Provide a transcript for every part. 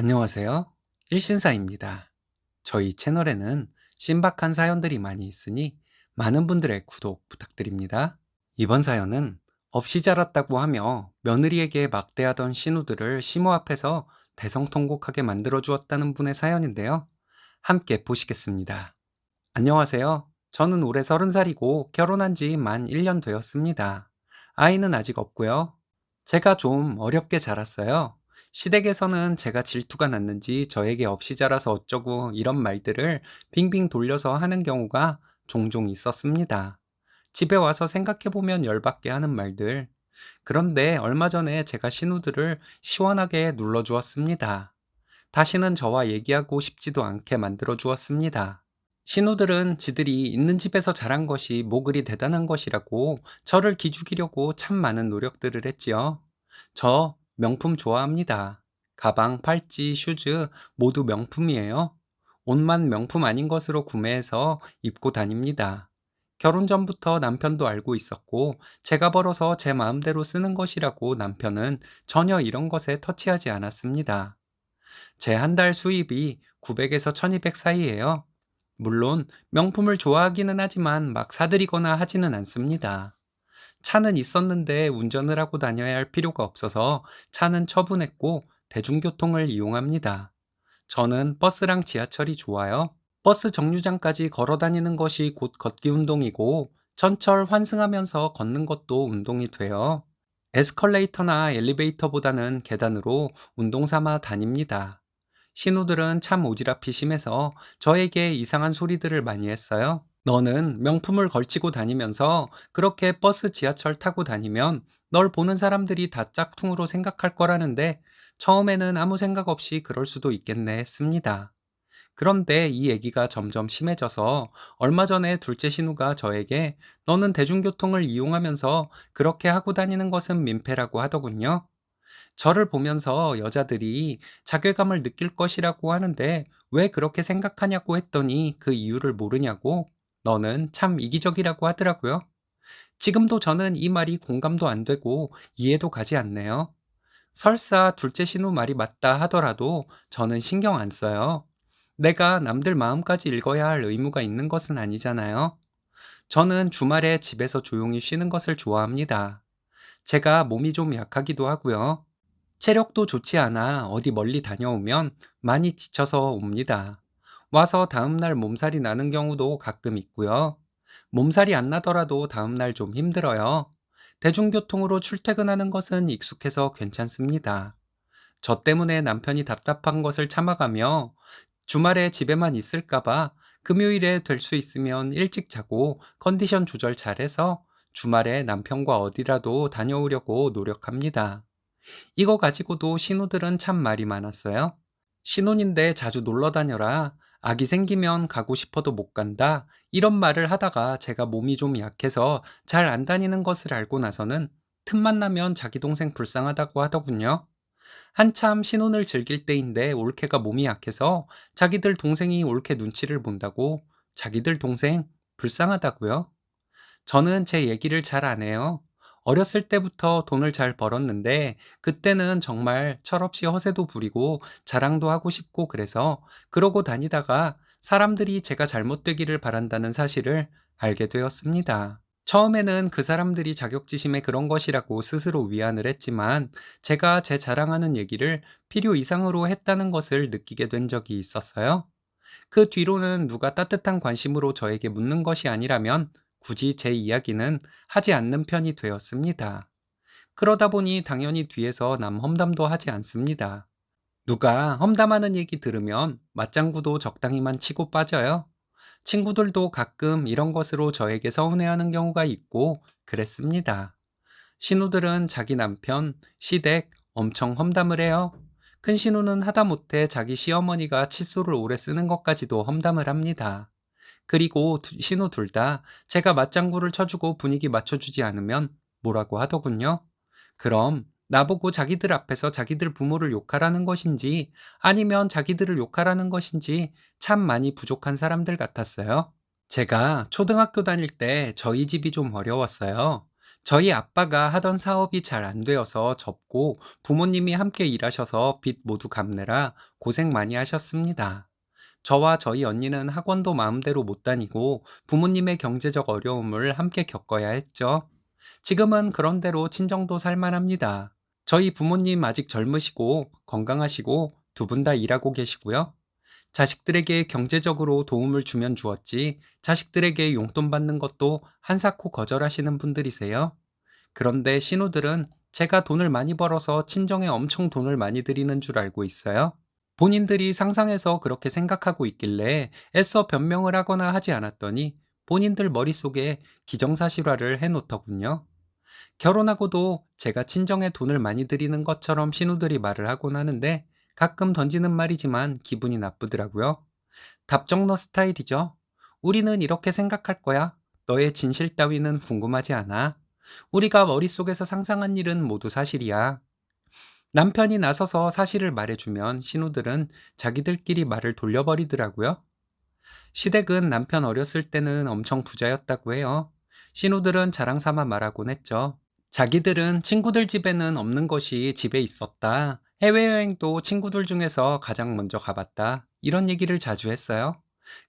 안녕하세요. 일신사입니다. 저희 채널에는 신박한 사연들이 많이 있으니 많은 분들의 구독 부탁드립니다. 이번 사연은 없이 자랐다고 하며 며느리에게 막대하던 신우들을 시모 앞에서 대성통곡하게 만들어 주었다는 분의 사연인데요. 함께 보시겠습니다. 안녕하세요. 저는 올해 30살이고 결혼한 지 만 1년 되었습니다. 아이는 아직 없고요. 제가 좀 어렵게 자랐어요. 시댁에서는 제가 질투가 났는지 저에게 없이 자라서 어쩌고 이런 말들을 빙빙 돌려서 하는 경우가 종종 있었습니다. 집에 와서 생각해보면 열받게 하는 말들. 그런데 얼마 전에 제가 신우들을 시원하게 눌러주었습니다. 다시는 저와 얘기하고 싶지도 않게 만들어 주었습니다. 신우들은 지들이 있는 집에서 자란 것이 뭐 그리 대단한 것이라고 저를 기죽이려고 참 많은 노력들을 했지요. 저 명품 좋아합니다. 가방, 팔찌, 슈즈 모두 명품이에요. 옷만 명품 아닌 것으로 구매해서 입고 다닙니다. 결혼 전부터 남편도 알고 있었고, 제가 벌어서 제 마음대로 쓰는 것이라고 남편은 전혀 이런 것에 터치하지 않았습니다. 제 한 달 수입이 900에서 1200 사이예요. 물론 명품을 좋아하기는 하지만 막 사들이거나 하지는 않습니다. 차는 있었는데 운전을 하고 다녀야 할 필요가 없어서 차는 처분했고 대중교통을 이용합니다. 저는 버스랑 지하철이 좋아요. 버스 정류장까지 걸어 다니는 것이 곧 걷기 운동이고 전철 환승하면서 걷는 것도 운동이 돼요. 에스컬레이터나 엘리베이터보다는 계단으로 운동 삼아 다닙니다. 신우들은 참 오지랖이 심해서 저에게 이상한 소리들을 많이 했어요. 너는 명품을 걸치고 다니면서 그렇게 버스 지하철 타고 다니면 널 보는 사람들이 다 짝퉁으로 생각할 거라는데 처음에는 아무 생각 없이 그럴 수도 있겠네 했습니다. 그런데 이 얘기가 점점 심해져서 얼마 전에 둘째 신우가 저에게 너는 대중교통을 이용하면서 그렇게 하고 다니는 것은 민폐라고 하더군요. 저를 보면서 여자들이 자괴감을 느낄 것이라고 하는데 왜 그렇게 생각하냐고 했더니 그 이유를 모르냐고 너는 참 이기적이라고 하더라고요. 지금도 저는 이 말이 공감도 안 되고 이해도 가지 않네요. 설사 둘째 신우 말이 맞다 하더라도 저는 신경 안 써요. 내가 남들 마음까지 읽어야 할 의무가 있는 것은 아니잖아요. 저는 주말에 집에서 조용히 쉬는 것을 좋아합니다. 제가 몸이 좀 약하기도 하고요. 체력도 좋지 않아 어디 멀리 다녀오면 많이 지쳐서 옵니다. 와서 다음날 몸살이 나는 경우도 가끔 있고요. 몸살이 안 나더라도 다음날 좀 힘들어요. 대중교통으로 출퇴근하는 것은 익숙해서 괜찮습니다. 저 때문에 남편이 답답한 것을 참아가며 주말에 집에만 있을까봐 금요일에 될 수 있으면 일찍 자고 컨디션 조절 잘해서 주말에 남편과 어디라도 다녀오려고 노력합니다. 이거 가지고도 신우들은 참 말이 많았어요. 신혼인데 자주 놀러 다녀라. 아기 생기면 가고 싶어도 못 간다. 이런 말을 하다가 제가 몸이 좀 약해서 잘 안 다니는 것을 알고 나서는 틈만 나면 자기 동생 불쌍하다고 하더군요. 한참 신혼을 즐길 때인데 올케가 몸이 약해서 자기들 동생이 올케 눈치를 본다고 자기들 동생 불쌍하다고요. 저는 제 얘기를 잘 안 해요. 어렸을 때부터 돈을 잘 벌었는데 그때는 정말 철없이 허세도 부리고 자랑도 하고 싶고 그래서 그러고 다니다가 사람들이 제가 잘못되기를 바란다는 사실을 알게 되었습니다. 처음에는 그 사람들이 자격지심에 그런 것이라고 스스로 위안을 했지만 제가 제 자랑하는 얘기를 필요 이상으로 했다는 것을 느끼게 된 적이 있었어요. 그 뒤로는 누가 따뜻한 관심으로 저에게 묻는 것이 아니라면 굳이 제 이야기는 하지 않는 편이 되었습니다. 그러다 보니 당연히 뒤에서 남 험담도 하지 않습니다. 누가 험담하는 얘기 들으면 맞장구도 적당히만 치고 빠져요. 친구들도 가끔 이런 것으로 저에게 서운해하는 경우가 있고 그랬습니다. 신우들은 자기 남편, 시댁 엄청 험담을 해요. 큰 신우는 하다못해 자기 시어머니가 칫솔을 오래 쓰는 것까지도 험담을 합니다. 그리고 두- 신우 둘 다 제가 맞장구를 쳐주고 분위기 맞춰주지 않으면 뭐라고 하더군요. 그럼 나보고 자기들 앞에서 자기들 부모를 욕하라는 것인지 아니면 자기들을 욕하라는 것인지 참 많이 부족한 사람들 같았어요. 제가 초등학교 다닐 때 저희 집이 좀 어려웠어요. 저희 아빠가 하던 사업이 잘 안 되어서 접고 부모님이 함께 일하셔서 빚 모두 갚느라 고생 많이 하셨습니다. 저와 저희 언니는 학원도 마음대로 못 다니고 부모님의 경제적 어려움을 함께 겪어야 했죠. 지금은 그런대로 친정도 살만합니다. 저희 부모님 아직 젊으시고 건강하시고 두 분 다 일하고 계시고요. 자식들에게 경제적으로 도움을 주면 주었지 자식들에게 용돈 받는 것도 한사코 거절하시는 분들이세요. 그런데 신우들은 제가 돈을 많이 벌어서 친정에 엄청 돈을 많이 드리는 줄 알고 있어요. 본인들이 상상해서 그렇게 생각하고 있길래 애써 변명을 하거나 하지 않았더니 본인들 머릿속에 기정사실화를 해놓더군요. 결혼하고도 제가 친정에 돈을 많이 드리는 것처럼 신우들이 말을 하곤 하는데 가끔 던지는 말이지만 기분이 나쁘더라고요. 답정너 스타일이죠. 우리는 이렇게 생각할 거야. 너의 진실 따위는 궁금하지 않아. 우리가 머릿속에서 상상한 일은 모두 사실이야. 남편이 나서서 사실을 말해주면 신우들은 자기들끼리 말을 돌려버리더라고요. 시댁은 남편 어렸을 때는 엄청 부자였다고 해요. 신우들은 자랑 삼아 말하곤 했죠. 자기들은 친구들 집에는 없는 것이 집에 있었다. 해외여행도 친구들 중에서 가장 먼저 가봤다. 이런 얘기를 자주 했어요.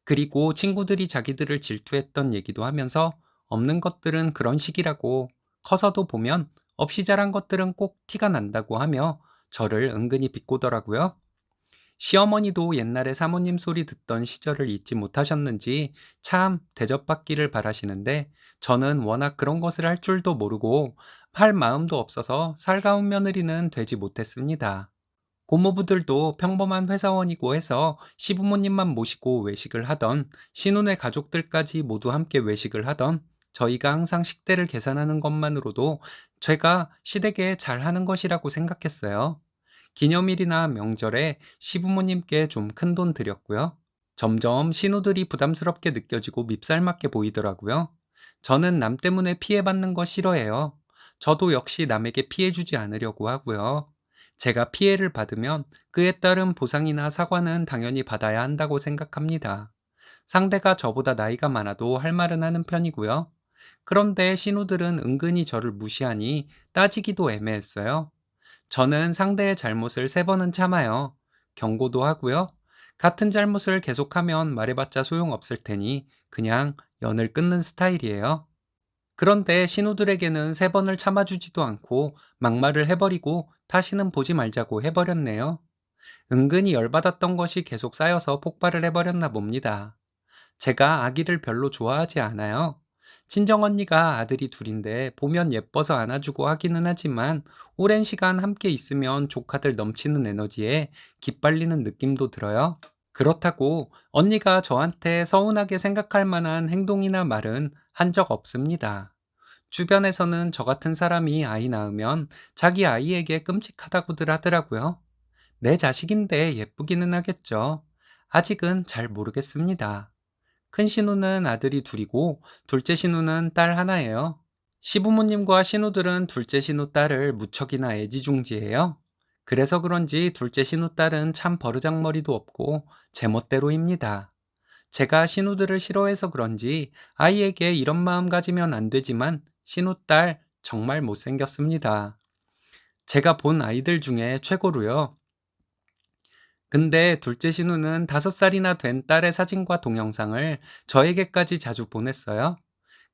그리고 친구들이 자기들을 질투했던 얘기도 하면서 없는 것들은 그런 식이라고 커서도 보면 없이 자란 것들은 꼭 티가 난다고 하며 저를 은근히 비꼬더라고요. 시어머니도 옛날에 사모님 소리 듣던 시절을 잊지 못하셨는지 참 대접받기를 바라시는데 저는 워낙 그런 것을 할 줄도 모르고 할 마음도 없어서 살가운 며느리는 되지 못했습니다. 고모부들도 평범한 회사원이고 해서 시부모님만 모시고 외식을 하던 신혼의 가족들까지 모두 함께 외식을 하던 저희가 항상 식대를 계산하는 것만으로도 제가 시댁에 잘하는 것이라고 생각했어요. 기념일이나 명절에 시부모님께 좀 큰 돈 드렸고요. 점점 신우들이 부담스럽게 느껴지고 밉살맞게 보이더라고요. 저는 남 때문에 피해받는 거 싫어해요. 저도 역시 남에게 피해주지 않으려고 하고요. 제가 피해를 받으면 그에 따른 보상이나 사과는 당연히 받아야 한다고 생각합니다. 상대가 저보다 나이가 많아도 할 말은 하는 편이고요. 그런데 신우들은 은근히 저를 무시하니 따지기도 애매했어요. 저는 상대의 잘못을 세 번은 참아요. 경고도 하고요. 같은 잘못을 계속하면 말해봤자 소용없을 테니 그냥 연을 끊는 스타일이에요. 그런데 신우들에게는 세 번을 참아주지도 않고 막말을 해버리고 다시는 보지 말자고 해버렸네요. 은근히 열받았던 것이 계속 쌓여서 폭발을 해버렸나 봅니다. 제가 아기를 별로 좋아하지 않아요. 친정 언니가 아들이 둘인데 보면 예뻐서 안아주고 하기는 하지만 오랜 시간 함께 있으면 조카들 넘치는 에너지에 기빨리는 느낌도 들어요. 그렇다고 언니가 저한테 서운하게 생각할 만한 행동이나 말은 한 적 없습니다. 주변에서는 저 같은 사람이 아이 낳으면 자기 아이에게 끔찍하다고들 하더라고요. 내 자식인데 예쁘기는 하겠죠. 아직은 잘 모르겠습니다. 큰 신우는 아들이 둘이고 둘째 신우는 딸 하나예요. 시부모님과 신우들은 둘째 신우 딸을 무척이나 애지중지해요. 그래서 그런지 둘째 신우 딸은 참 버르장머리도 없고 제멋대로입니다. 제가 신우들을 싫어해서 그런지 아이에게 이런 마음 가지면 안 되지만 신우 딸 정말 못생겼습니다. 제가 본 아이들 중에 최고로요. 근데 둘째 신우는 다섯 살이나 된 딸의 사진과 동영상을 저에게까지 자주 보냈어요.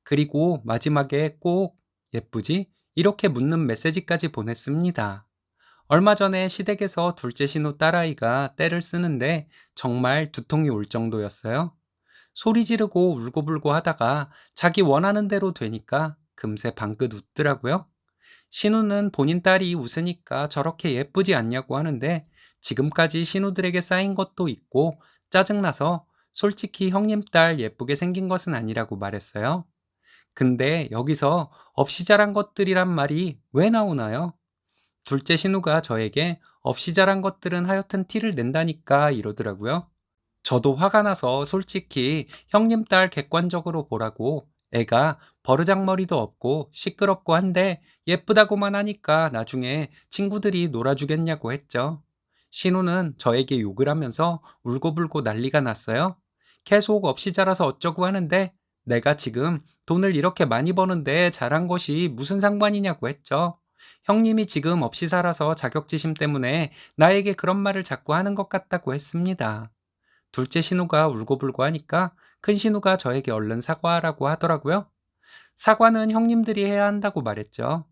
그리고 마지막에 꼭 예쁘지? 이렇게 묻는 메시지까지 보냈습니다. 얼마 전에 시댁에서 둘째 신우 딸아이가 떼를 쓰는데 정말 두통이 올 정도였어요. 소리 지르고 울고불고 하다가 자기 원하는 대로 되니까 금세 방긋 웃더라고요. 신우는 본인 딸이 웃으니까 저렇게 예쁘지 않냐고 하는데 지금까지 신우들에게 쌓인 것도 있고 짜증나서 솔직히 형님 딸 예쁘게 생긴 것은 아니라고 말했어요. 근데 여기서 없이 자란 것들이란 말이 왜 나오나요? 둘째 신우가 저에게 없이 자란 것들은 하여튼 티를 낸다니까 이러더라고요. 저도 화가 나서 솔직히 형님 딸 객관적으로 보라고 애가 버르장머리도 없고 시끄럽고 한데 예쁘다고만 하니까 나중에 친구들이 놀아주겠냐고 했죠. 신우는 저에게 욕을 하면서 울고불고 난리가 났어요. 계속 없이 자라서 어쩌고 하는데 내가 지금 돈을 이렇게 많이 버는데 잘한 것이 무슨 상관이냐고 했죠. 형님이 지금 없이 살아서 자격지심 때문에 나에게 그런 말을 자꾸 하는 것 같다고 했습니다. 둘째 신우가 울고불고 하니까 큰 신우가 저에게 얼른 사과하라고 하더라고요. 사과는 형님들이 해야 한다고 말했죠.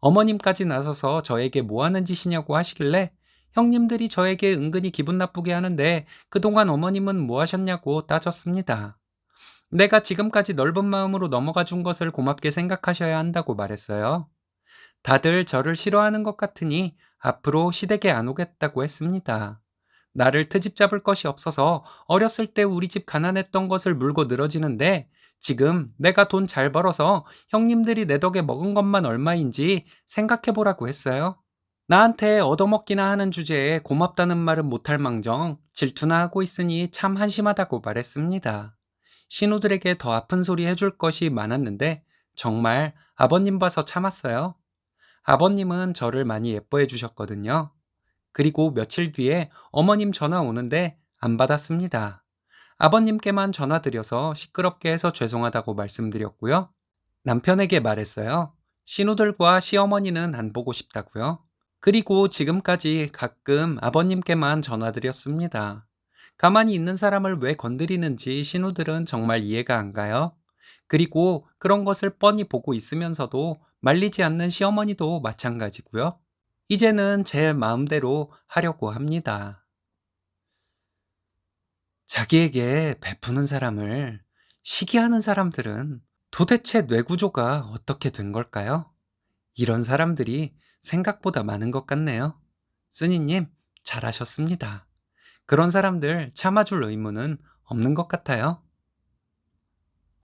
어머님까지 나서서 저에게 뭐 하는 짓이냐고 하시길래 형님들이 저에게 은근히 기분 나쁘게 하는데 그동안 어머님은 뭐 하셨냐고 따졌습니다. 내가 지금까지 넓은 마음으로 넘어가 준 것을 고맙게 생각하셔야 한다고 말했어요. 다들 저를 싫어하는 것 같으니 앞으로 시댁에 안 오겠다고 했습니다. 나를 트집 잡을 것이 없어서 어렸을 때 우리 집 가난했던 것을 물고 늘어지는데 지금 내가 돈 잘 벌어서 형님들이 내 덕에 먹은 것만 얼마인지 생각해 보라고 했어요. 나한테 얻어먹기나 하는 주제에 고맙다는 말은 못할 망정 질투나 하고 있으니 참 한심하다고 말했습니다. 신우들에게 더 아픈 소리 해줄 것이 많았는데 정말 아버님 봐서 참았어요. 아버님은 저를 많이 예뻐해 주셨거든요. 그리고 며칠 뒤에 어머님 전화 오는데 안 받았습니다. 아버님께만 전화드려서 시끄럽게 해서 죄송하다고 말씀드렸고요. 남편에게 말했어요. 신우들과 시어머니는 안 보고 싶다고요. 그리고 지금까지 가끔 아버님께만 전화드렸습니다. 가만히 있는 사람을 왜 건드리는지 신우들은 정말 이해가 안 가요. 그리고 그런 것을 뻔히 보고 있으면서도 말리지 않는 시어머니도 마찬가지고요. 이제는 제 마음대로 하려고 합니다. 자기에게 베푸는 사람을 시기하는 사람들은 도대체 뇌구조가 어떻게 된 걸까요? 이런 사람들이 생각보다 많은 것 같네요. 쓰니님, 잘하셨습니다. 그런 사람들 참아줄 의무는 없는 것 같아요.